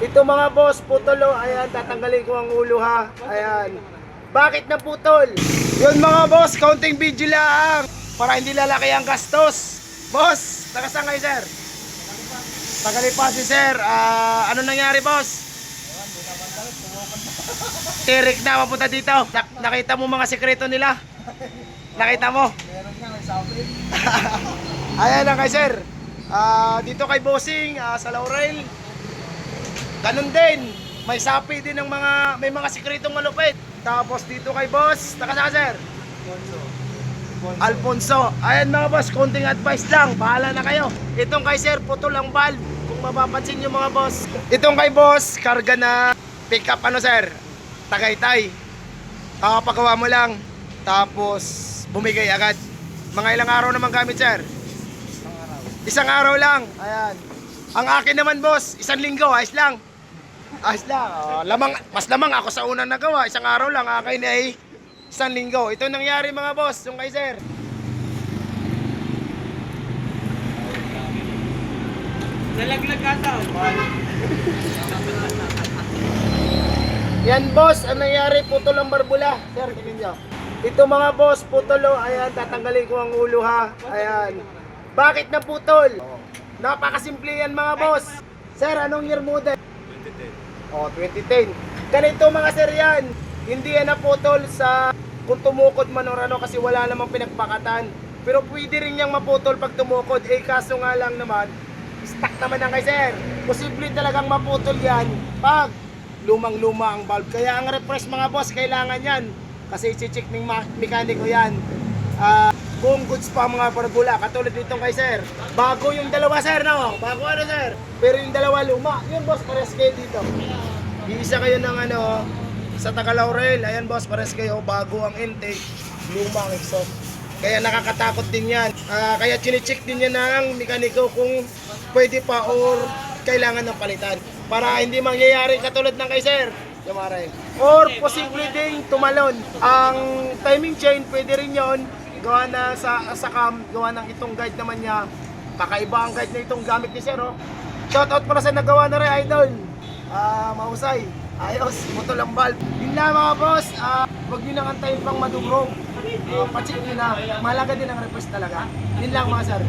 Ito mga boss, putol oh. Ayan, tatanggalin ko ang ulo ha. Ayan. Bakit na putol? Yun mga boss, counting video lang. Para hindi lalaki ang gastos. Boss, nakasaan kayo sir? Tagalipa si sir. Ah, ano nangyari boss? Tirik na mapunta dito. Nak- nakita mo mga sekreto nila? Nakita mo? Meron nga, may sapin. Ayan lang kay sir. Ah, dito kay Bossing ah, sa Laurel. Ganun din. May sapi din ng mga may mga sikretong malupit. Tapos dito kay boss, nakasaka sir. Bonzo. Alfonso. Ayan mga boss, konting advice lang. Bahala na kayo. Itong kay sir, putol ang valve. Kung mapapansin nyo mga boss. Itong kay boss, karga na pick up ano sir? Tagaytay. Kakapagawa mo lang. Tapos bumigay agad. Mga ilang araw naman gamit sir? Isang araw. Isang araw lang. Ayan. Ang akin naman boss, isang linggo, ayos lang. Ayos lang. Oh, lamang, mas lamang ako sa unang nagawa. Isang araw lang, akin ay isang linggo. Ito nangyari mga boss, yung kay sir. Nalaglag ka daw. Yan boss, ang nangyari, putol ang barbula. Sir, tingin nyo. Ito mga boss, putol oh. Ayan, tatanggalin ko ang ulo ha. Ayan. Bakit na putol? Napakasimple yan mga boss. Sir, anong year model? 2010. Oh, 2010. Ganito mga sir yan. Hindi yan naputol sa kung tumukod man or ano kasi wala namang pinagpakatan. Pero pwede rin niyang maputol pag tumukod. Eh kaso nga lang naman, stuck naman ang kay sir. Posible talagang maputol yan pag lumang-luma ang valve. Kaya ang refresh mga boss, kailangan yan. Kasi i-check ng mekaniko yan. Ah, kung goods pa mga barbula, katulad ditong kay sir. Bago yung dalawa sir, no? Bago ano sir? Pero yung dalawa luma. Yun boss, pares kayo dito. Iisa kayo ng ano, sa Taga Laurel. Ayan boss, pares kayo. Bago ang intake, luma ang exhaust. Kaya nakakatakot din yan. Ah, kaya chinecheck din yan ng mekaniko kung pwede pa or kailangan ng palitan. Para hindi mangyayari katulad ng kay sir. Yamare. Or posible ding tumalon. Ang timing chain, pwede rin yon gawa na sa, sa cam, gawa ng itong guide naman niya. Kakaiba ang guide na itong gamit ni sir. Oh. Shoutout para sa nagawa na rin, idol. Ah, mahusay. Ayos, putol ang valve. Yun na mga boss, ah, huwag nyo nang antayin pang madugong. Uh, pacheck nyo na. Mahalaga din ang request talaga. Yun lang mga sir.